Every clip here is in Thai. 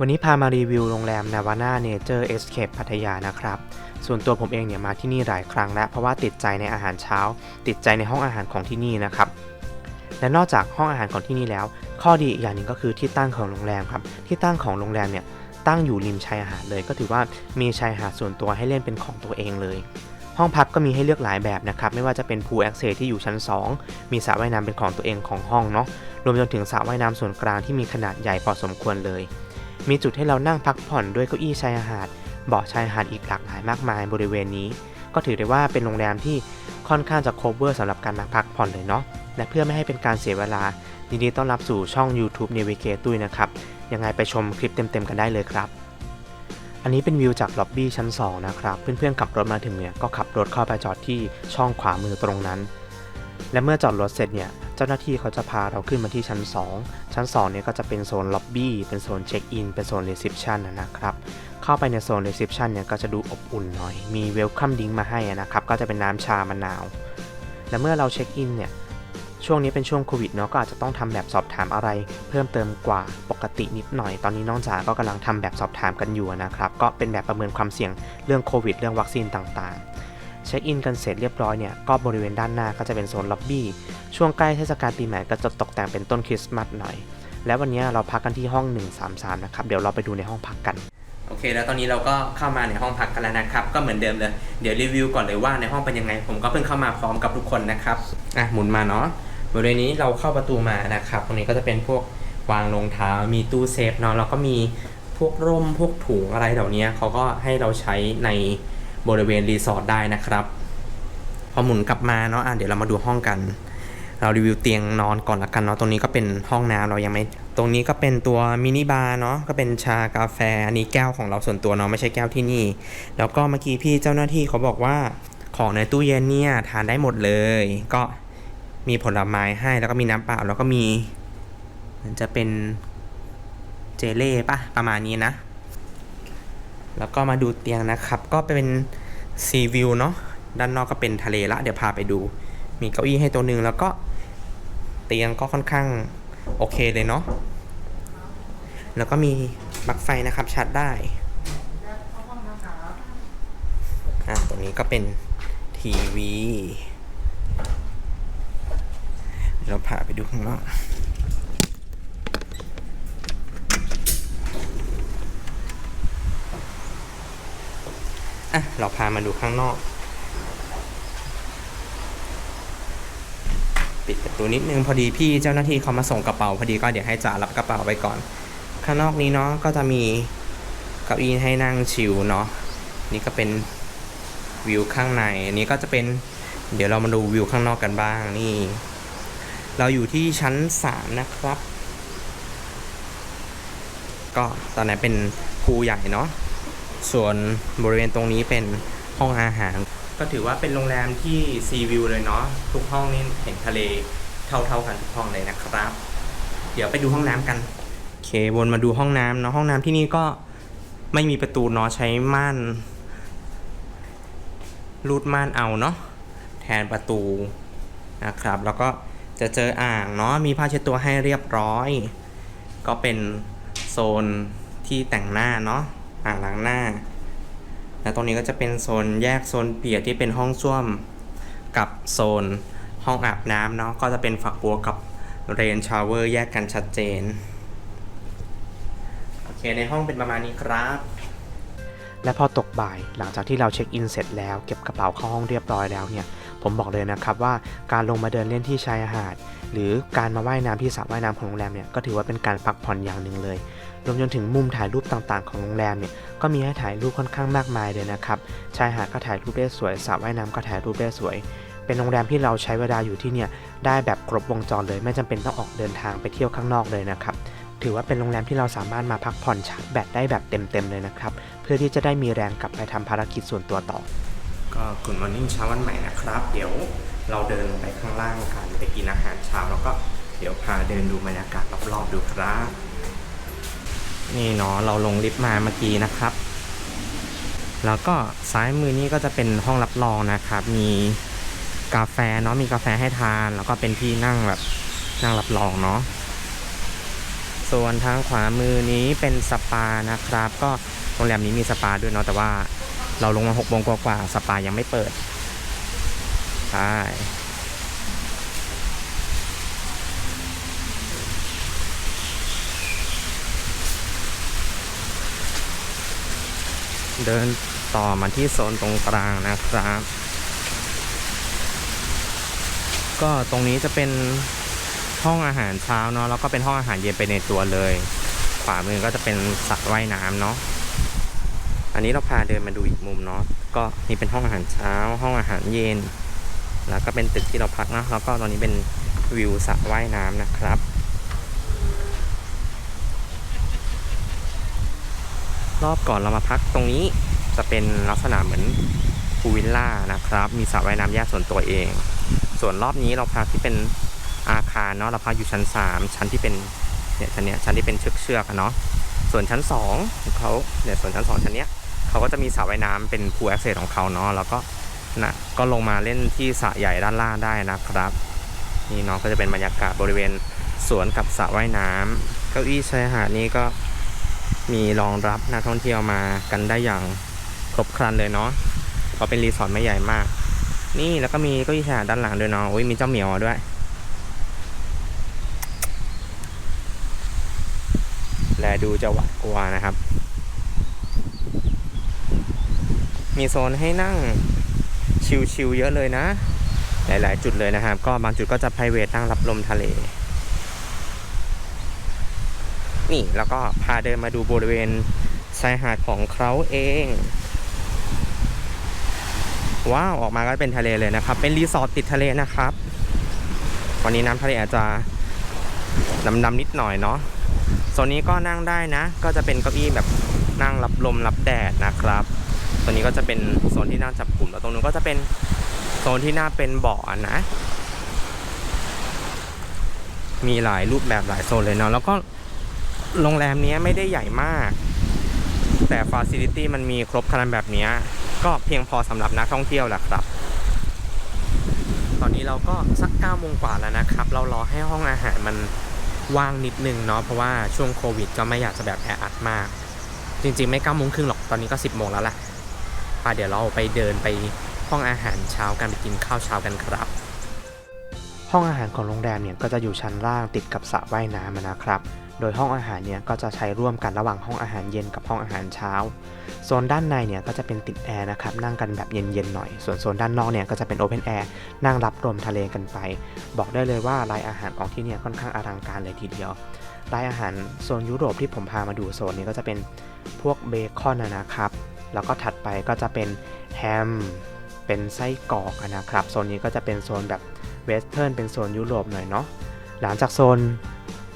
วันนี้พามารีวิวโรงแรมนาวาน่าเนเจอร์เอสเคปพัทยานะครับ ส่วนตัวผมเองเนี่ยมาที่นี่หลายครั้งแล้ว เพราะว่าติดใจในอาหารเช้า ติดใจในห้องอาหารของที่นี่นะครับ และนอกจากห้องอาหารของที่นี่แล้ว ข้อดีอีกอย่างหนึ่งก็คือที่ตั้งของโรงแรมครับ ที่ตั้งของโรงแรมเนี่ยตั้งอยู่ริมชายหาดเลย ก็ถือว่ามีชายหาดส่วนตัวให้เล่นเป็นของตัวเองเลย ห้องพักก็มีให้เลือกหลายแบบนะครับ ไม่ว่าจะเป็นพูลแอคเซสที่อยู่ชั้น 2 มีสระว่ายน้ำเป็นของตัวเองของห้องเนาะ รวมจนถึงสระว่ายน้ำส่วนกลางที่มีขนาดใหญ่พอสมควรเลย มีจุดให้เรานั่งพักผ่อนด้วยเก้าอี้ชายหาดเบาะชายหาดอีกหลากหลายมากมายบริเวณนี้ ก็ถือได้ว่าเป็นโรงแรมที่ค่อนข้างจะ cover สำหรับการมาพักผ่อนเลยเนาะและเพื่อไม่ให้เป็นการเสียเวลายินดีต้อนรับสู่ช่อง YouTube Navigate ตุ้ยนะครับ ยังไงไปชมคลิปเต็มๆกันได้เลยครับ อันนี้เป็นวิวจากล็อบบี้ชั้น 2 นะครับ เพื่อนๆขับรถมาถึงเนี่ยก็ขับรถเข้าไปจอดที่ช่องขวามือตรงนั้น และเมื่อจอดรถเสร็จเนี่ย เจ้าหน้าที่เขาจะพาเราขึ้นมาที่ชั้น 2 ชั้น2เนี่ยก็จะเป็นโซนล็อบบี้เป็นโซนเช็คอินเป็นโซนรีเซพชันนะครับเข้าไปในโซนรีเซพชันเนี่ยก็จะดูอบอุ่นหน่อย มีเวลคัมดิ้งมาให้นะครับก็จะเป็นน้ำชามะนาว และเมื่อเราเช็คอินเนี่ยช่วงนี้เป็นช่วงโควิดเนาะก็อาจจะต้องทำแบบสอบถามอะไร เพิ่มเติมกว่าปกตินิดหน่อย ตอนนี้น้องจ๋าก็กำลังทำแบบสอบถามกันอยู่นะครับ ก็เป็นแบบประเมินความเสี่ยงเรื่องโควิด เรื่องวัคซีนต่างๆ เช็คอินกันเสร็จเรียบร้อยเนี่ยก็บริเวณด้านหน้าก็จะเป็นโซนล็อบบี้ช่วงใกล้เทศกาลปีใหม่ก็จะตกแต่งเป็นต้นคริสต์มาสหน่อย แล้ววันนี้เราพักกันที่ห้อง 133 นะครับ เดี๋ยวเราไปดูในห้องพักกันโอเค แล้วตอนนี้เราก็เข้ามาในห้องพักกันแล้วนะครับ ก็เหมือนเดิมเลย เดี๋ยวรีวิวก่อนเลยว่าในห้องเป็นยังไง ผมก็เพิ่งเข้ามาพร้อมกับทุกคนนะครับ อะหมุนมาเนาะบริเวณนี้เราเข้าประตูมานะครับ ตรงนี้ก็จะเป็นพวกวางรองเท้า มีตู้เซฟเนาะ แล้วก็มีพวกร่ม พวกถุงอะไรเหล่านี้เขาก็ให้เราใช้ใน บริเวณรีสอร์ทได้นะครับพอหมุนกลับมาเนาะอะเดี๋ยวเรามาดูห้องกัน เรารีวิวเตียงนอนก่อนละกันเนาะตรงนี้ก็เป็นห้องน้ำเรายังไม่ตรงนี้ก็เป็นตัวมินิบาร์เนาะก็เป็นชากาแฟอันนี้แก้วของเราส่วนตัวเนาะไม่ใช่แก้วที่นี่ แล้วก็เมื่อกี้พี่เจ้าหน้าที่เขาบอกว่าของในตู้เย็นเนี่ยทานได้หมดเลย ก็มีผลไม้ให้แล้วก็มีน้ำเปล่าแล้วก็มีมันจะเป็นเจเล่ปะประมาณนี้นะ แล้วก็มาดูเตียงนะครับ ก็เป็นซีวิวเนาะด้านนอกก็เป็นทะเลละ เดี๋ยวพาไปดู มีเก้าอี้ให้ตัวหนึ่งแล้วก็เตียงก็ค่อนข้างโอเคเลยเนาะแล้วก็มีปลั๊กไฟนะครับชาร์จได้อะตรงนี้ก็เป็นทีวี เราพาไปดูข้างนอก อะเราพามาดูข้างนอก ปิดประตูนิดนึงพอดีพี่เจ้าหน้าที่เขามาส่งกระเป๋าพอดีก็เดี๋ยวให้จ่ารับกระเป๋าไปก่อน ข้างนอกนี้เนาะก็จะมีเก้าอี้ให้นั่งชิลเนาะนี่ก็เป็นวิวข้างในอันนี้ก็จะเป็นเดี๋ยวเรามาดูวิวข้างนอกกันบ้างนี่ เราอยู่ที่ชั้น 3 นะครับ ก็ตอนนี้นเป็นพูใหญ่เนาะ ส่วนบริเวณตรงนี้เป็นห้องอาหาร ก็ถือว่าเป็นโรงแรมที่ซีวิวเลยเนาะทุกห้องนี่เห็นทะเลเท่าๆกันทุกห้องเลยนะครับ เดี๋ยวไปดูห้องน้ำกันโอเควนมาดูห้องน้ำเนาะห้องน้ำที่นี่ก็ไม่มีประตูเนาะใช้ม่านรูดม่านเอาเนาะแทนประตูนะครับ แล้วก็จะเจออ่างเนาะมีผ้าเช็ดตัวให้เรียบร้อย ก็เป็นโซนที่แต่งหน้าเนาะ อ่างล้างหน้า และตรงนี้ก็จะเป็นโซนแยกโซนเปียกที่เป็นห้องส้วมกับโซนห้องอาบน้ำเนาะก็จะเป็นฝักบัวกับเรนชาวเวอร์แยกกันชัดเจน โอเค ในห้องเป็นประมาณนี้ครับ และพอตกบ่ายหลังจากที่เราเช็คอินเสร็จแล้วเก็บกระเป๋าเข้าห้องเรียบร้อยแล้วเนี่ยผมบอกเลยนะครับว่าการลงมาเดินเล่นที่ชายหาด หรือการมาว่ายน้ำที่สระว่ายน้ำของโรงแรมเนี่ยก็ถือว่าเป็นการพักผ่อนอย่างหนึ่งเลย รวมจนถึงมุมถ่ายรูปต่างๆ ของโรงแรมเนี่ยก็มีให้ถ่ายรูปค่อนข้างมากมายเลยนะครับชายหาดก็ถ่ายรูปได้สวยสระว่ายน้ำก็ถ่ายรูปได้สวย เป็นโรงแรมที่เราใช้เวลาอยู่ที่เนี่ยได้แบบครบวงจรเลย ไม่จำเป็นต้องออกเดินทางไปเที่ยวข้างนอกเลยนะครับถือว่าเป็นโรงแรมที่เราสามารถมาพักผ่อนชาร์จแบตได้แบบเต็มๆเลยนะครับเพื่อที่จะได้มีแรงกลับไปทำภารกิจส่วนตัวต่อ ก็คุณมอร์นิ่งเช้าวันใหม่นะครับ เดี๋ยวเราเดินลงไปข้างล่างกันไปกินอาหารเช้าแล้วก็เดี๋ยวพาเดินดูบรรยากาศรอบๆดูครับ นี่เนาะเราลงลิฟต์มาเมื่อกี้นะครับ แล้วก็ซ้ายมือนี่ก็จะเป็นห้องรับรองนะครับ มีกาแฟเนาะมีกาแฟให้ทาน แล้วก็เป็นที่นั่งแบบนั่งรับรองเนาะส่วนทางขวามือนี้เป็นสปานะครับ ก็โรงแรมนี้มีสปาด้วยเนาะแต่ว่าเราลงมาหกโมงกว่าๆสปายังไม่เปิดใช่ เดินต่อมาที่โซนตรงกลางนะครับ ก็ตรงนี้จะเป็นห้องอาหารเช้าเนาะแล้วก็เป็นห้องอาหารเย็นไปในตัวเลย ขวามือก็จะเป็นสระว่ายน้ำเนาะอันนี้เราพาเดินมาดูอีกมุมเนาะก็นี่เป็นห้องอาหารเช้า ห้องอาหารเย็น แล้วก็เป็นตึกที่เราพักนะแล้วก็ตอนนี้เป็นวิวสระว่ายน้ำนะครับ รอบก่อนเรามาพักตรงนี้จะเป็นลักษณะเหมือนพูลวิลล่านะครับ มีสระว่ายน้ำแยกส่วนตัวเอง ส่วนรอบนี้เราพักที่เป็นอาคารเนาะเราพักอยู่ชั้น 3 ชั้นที่เป็นเนี่ยชั้นเนี้ยชั้นที่เป็นเชือกเชือกเนาะส่วนชั้น2ของเขาเนี่ยส่วนชั้น 2 ชั้นเนี้ยเขาก็จะมีสระว่ายน้ำเป็นพูลแอคเซสของเขาเนาะแล้วก็นะก็ลงมาเล่นที่สระใหญ่ด้านล่างได้นะครับ นี่เนาะก็จะเป็นบรรยากาศบริเวณสวนกับสระว่ายน้ำเก้าอี้ชายหาดนี้ก็ มีรองรับนักท่องเที่ยวมากันได้อย่างครบครันเลยเนาะเพราะเป็นรีสอร์ทไม่ใหญ่มาก นี่แล้วก็มีเก้าอี้ชายหาดด้านหลังด้วยเนาะอุ้ยมีเจ้าเหมียวด้วย และดูจะหวาดกลัวนะครับ มีโซนให้นั่งชิลๆเยอะเลยนะ หลาย ๆ จุดเลยนะครับ ก็บางจุดก็จะ p r i v a t นั่งรับลมทะเล นี่ แล้วก็พาเดินมาดูบริเวณชายหาดของเขาเอง ว้าว ออกมาก็เป็นทะเลเลยนะครับ เป็นรีสอร์ทติดทะเลนะครับ วันนี้น้ำทะเลอาจจะดำๆนิดหน่อยเนาะโซนนี้ก็นั่งได้นะ ก็จะเป็นเก้าอี้แบบนั่งรับลมรับแดดนะครับตัวนี้ก็จะเป็นโซนที่นั่งจับกลุ่มแล้วตรงนู้นก็จะเป็นโซนที่น่าเป็นเบาะนะ มีหลายรูปแบบหลายโซนเลยเนาะแล้วก็ โรงแรมนี้ไม่ได้ใหญ่มาก แต่ฟ a ซิลิตี้มันมีครบครันแบบนี้ ก็เพียงพอสำหรับนักท่องเที่ยวแหละครับ ตอนนี้เราก็สัก9ก้าโมงกว่าแล้วนะครับ เรารอให้ห้องอาหารมันว่างนิดนึงเนาะเพราะว่าช่วงโควิด ก็ไม่อยากจะแบบแออัดมาก จริงๆไม่9ก้าโมงครึ่งหรอกตอนนี้ก็ 10บโมงแล้วแหละป่ะเดี๋ยวเราไปเดินไปห้องอาหารเช้ากันไปกินข้าวเช้ากันครับ ห้องอาหารของโรงแรมเนี่ยก็จะอยู่ชั้นล่างติดกับสระว่ายน้ำนะครับ โดยห้องอาหารเนี่ยก็จะใช้ร่วมกันระหว่างห้องอาหารเย็นกับห้องอาหารเช้า โซนด้านในเนี่ยก็จะเป็นติดแอร์นะครับนั่งกันแบบเย็นๆหน่อย ส่วนโซนด้านนอกเนี่ยก็จะเป็นโอเพนแอร์นั่งรับลมทะเลกันไป บอกได้เลยว่ารายอาหารของที่เนี่ยค่อนข้างอลังการเลยทีเดียวรายอาหารโซนยุโรปที่ผมพามาดูโซนนี้ก็จะเป็นพวกเบคอนนะครับ แล้วก็ถัดไปก็จะเป็นแฮม เป็นไส้กรอกนะครับ โซนนี้ก็จะเป็นโซนแบบ เวสเทิร์นเป็นโซนยุโรปหน่อยเนาะหลังจากโซน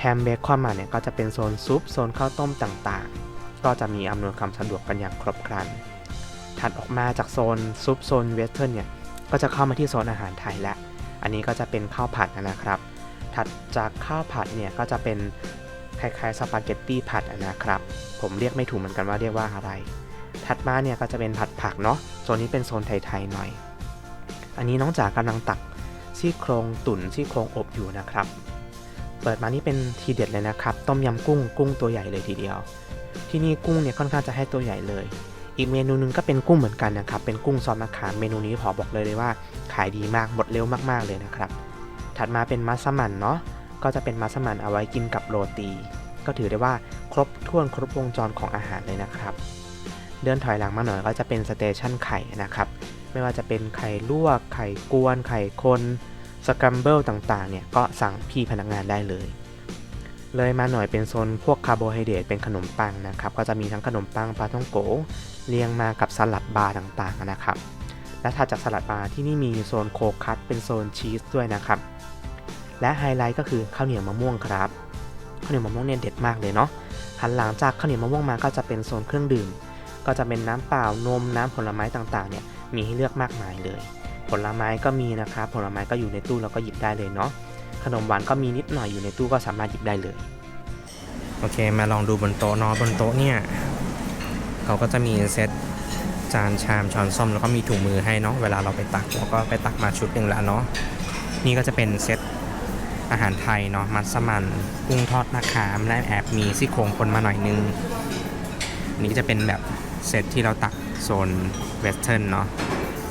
แฮมเบคอนมาเนี่ยก็จะเป็นโซนซุปโซนข้าวต้มต่างๆ ก็จะมีอำนวยความสะดวกกันอย่างครบครัน ถัดออกมาจากโซนซุปโซนเวสเทิร์นเนี่ยก็จะเข้ามาที่โซนอาหารไทยและ อันนี้ก็จะเป็นข้าวผัดนะครับ ถัดจากข้าวผัดเนี่ยก็จะเป็นคล้ายๆสปาเกตตี้ผัดนะครับ ผมเรียกไม่ถูกเหมือนกันว่าเรียกว่าอะไร ถัดมาเนี่ยก็จะเป็นผัดผักเนาะ โซนนี้เป็นโซนไทยๆหน่อย อันนี้น้องจ๋ากำลังตัก ซี่โครงตุ๋นซี่โครงอบอยู่นะครับ เปิดมานี่เป็นทีเด็ดเลยนะครับ ต้มยำกุ้งกุ้งตัวใหญ่เลยทีเดียว ที่นี่กุ้งเนี่ยค่อนข้างจะให้ตัวใหญ่เลย อีกเมนูหนึงก็เป็นกุ้งเหมือนกันนะครับ เป็นกุ้งซอสมะขามเมนูนี้ขอบอกเลยเลยว่า ขายดีมากหมดเร็วมากๆเลยนะครับ ถัดมาเป็นมัสมั่นเนาะก็จะเป็นมัสมั่นเอาไว้กินกับโรตี ก็ถือได้ว่าครบถ้วนครบวงจรของอาหารเลยนะครับเดินถอยหลังมาหน่อยก็จะเป็นสเตชันไข่นะครับ ไม่ว่าจะเป็นไข่ลวก ไข่กวน ไข่คนสครัมเบิลต่างๆ เนี่ยก็สั่งพี่พนักงานได้เลย เลยมาหน่อยเป็นโซนพวกคาร์โบไฮเดรตเป็นขนมปังนะครับ ก็จะมีทั้งขนมปังปลาท่องโกเรียงมากับสลัดบาร์ต่างๆนะครับ และถัดจากสลัดบาร์ที่นี่มีโซนโคคัตเป็นโซนชีสด้วยนะครับ และไฮไลท์ก็คือข้าวเหนียวมะม่วงครับข้าวเหนียวมะม่วงเนี่ยเด็ดมากเลยเนาะหันหลังจากข้าวเหนียวมะม่วงมาก็จะเป็นโซนเครื่องดื่ม ก็จะเป็นน้ำเปล่านมน้ำผลไม้ต่างๆเนี่ย มีให้เลือกมากมายเลย ผลไม้ก็มีนะครับผลไม้ก็อยู่ในตู้เราก็หยิบได้เลยเนาะขนมหวานก็มีนิดหน่อยอยู่ในตู้ก็สามารถหยิบได้เลย โอเคมาลองดูบนโต๊ะเนาะบนโต๊ะเนี่ยเขาก็จะมีเซตจานชามช้อนส้อมแล้วก็มีถุงมือให้เนาะเวลาเราไปตักเราก็ไปตักมาชุดหนึ่งแล้วเนาะนี่ก็จะเป็นเซตอาหารไทยเนาะมัสมั่นกุ้งทอดมะขามและแอบมีซี่โครงคนมาหน่อยนึงนนี้ก็จะเป็นแบบเซตที่เราตักโซน เวสเทิร์นเนาะ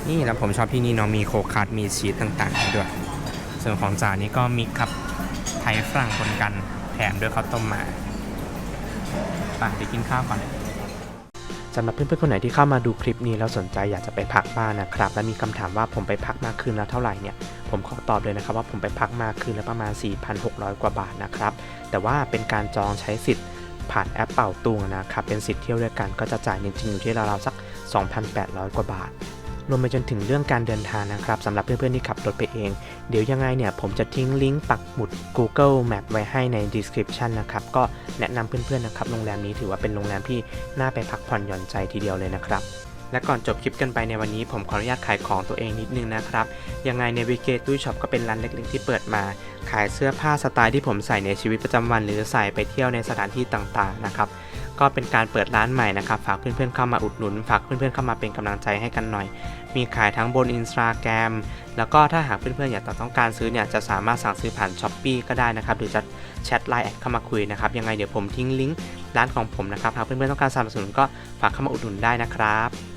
นี่แล้วผมชอบที่นี่เนาะมีโคคัสมีชีสต่างๆให้ด้วย ส่วนของจานนี้ก็มีครับไทยฝรั่งคนกันแถมด้วยข้าวต้มมาไปเดี๋ยวกินข้าวก่อนสำหรับเพื่อนๆคนไหนที่เข้ามาดูคลิปนี้แล้วสนใจอยากจะไปพักบ้านนะครับ และมีคำถามว่าผมไปพักมาคืนแล้วเท่าไหร่เนี่ยผมขอตอบเลยนะครับว่าผมไปพักมาคืนและประมาณ 4,600 กว่าบาทนะครับ แต่ว่าเป็นการจองใช้สิทธิ์ผ่านแอปเป่าตุงนะครับ เป็นสิทธิ์เที่ยวด้วยกันก็จะจ่ายจริงๆอยู่ที่ราวๆสัก 2,800 กว่าบาท รวมไปจนถึงเรื่องการเดินทางนะครับสำหรับเพื่อนๆที่ขับรถไปเอง เดี๋ยวยังไงเนี่ยผมจะทิ้งลิงก์ปักหมุด Google Map ไว้ให้ใน description นะครับ ก็แนะนำเพื่อนๆนะครับโรงแรมนี้ถือว่าเป็นโรงแรมที่น่าไปพักผ่อนหย่อนใจทีเดียวเลยนะครับและก่อนจบคลิปกันไปในวันนี้ผมขออนุญาตขายของตัวเองนิดนึงนะครับ ยังไงในวิกเกตุ้ยช็อปก็เป็นร้านเล็กๆที่เปิดมา ขายเสื้อผ้าสไตล์ที่ผมใส่ในชีวิตประจำวัน หรือใส่ไปเที่ยวในสถานที่ต่างๆนะครับ ก็เป็นการเปิดร้านใหม่นะครับ ฝากเพื่อนๆเข้ามาอุดหนุน ฝากเพื่อนๆเข้ามาเป็นกำลังใจให้กันหน่อย มีขายทั้งบน Instagram แล้วก็ถ้าหากเพื่อนๆอยากต้องการซื้อเนี่ยจะสามารถสั่งซื้อผ่าน s h อ p e e ก็ได้นะครับหรือจะแชทไลน์แอดเข้ามาคุยนะครับยังไงเดี๋ยวผมทิ้งลิงก์ร้านของผมนะครับหากเพื่อนๆต้องการสนับสนุนก็ฝากเข้ามาอุดหนุนได้นะครับ